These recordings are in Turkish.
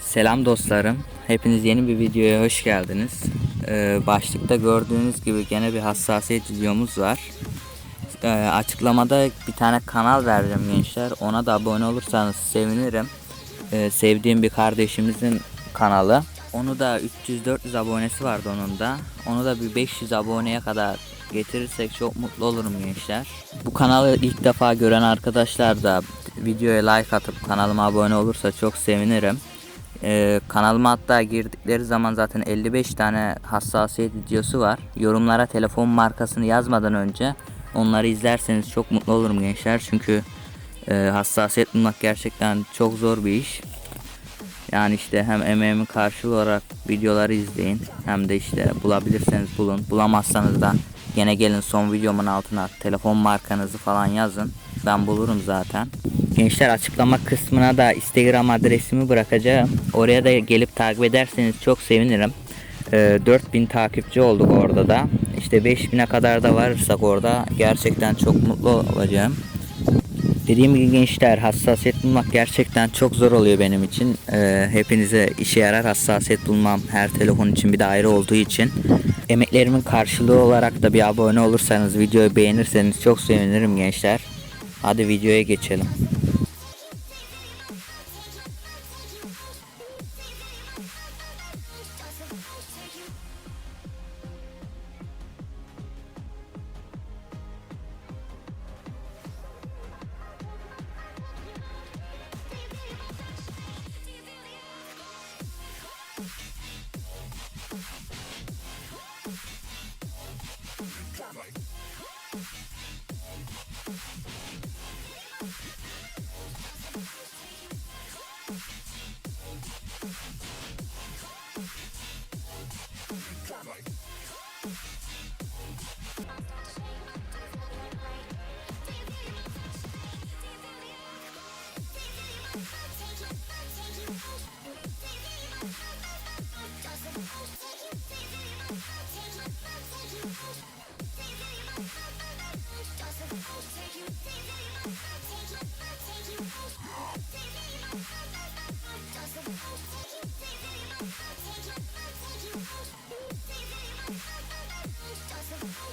Selam dostlarım. Hepiniz yeni bir videoya hoş geldiniz. Ee, başlıkta gördüğünüz gibi gene bir hassasiyet videomuz var. Ee, açıklamada bir tane kanal vereceğim gençler. Ona da abone olursanız sevinirim. Ee, sevdiğim bir kardeşimizin kanalı. Onu da 300-400 abonesi vardı onun da. Onu da bir 500 aboneye kadar getirirsek çok mutlu olurum gençler. Bu kanalı ilk defa gören arkadaşlar da videoya like atıp kanalıma abone olursa çok sevinirim. Ee, kanalıma hatta girdikleri zaman zaten 55 tane hassasiyet videosu var. Yorumlara telefon markasını yazmadan önce onları izlerseniz çok mutlu olurum gençler. Çünkü e, hassasiyet bulmak gerçekten çok zor bir iş. Yani işte hem emeğimin karşılığı olarak videoları izleyin hem de işte bulabilirseniz bulun. Bulamazsanız da gene gelin son videomun altına telefon markanızı falan yazın. Ben bulurum zaten. Gençler açıklama kısmına da Instagram adresimi bırakacağım. Oraya da gelip takip ederseniz çok sevinirim. Ee, 4000 takipçi olduk orada da. İşte 5000'e kadar da varırsak orada gerçekten çok mutlu olacağım. Dediğim gibi gençler hassasiyet bulmak gerçekten çok zor oluyor benim için. Ee, hepinize işe yarar hassasiyet bulmam her telefon için bir de ayrı olduğu için. Emeklerimin karşılığı olarak da bir abone olursanız videoyu beğenirseniz çok sevinirim gençler. Hadi videoya geçelim.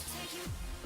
Take you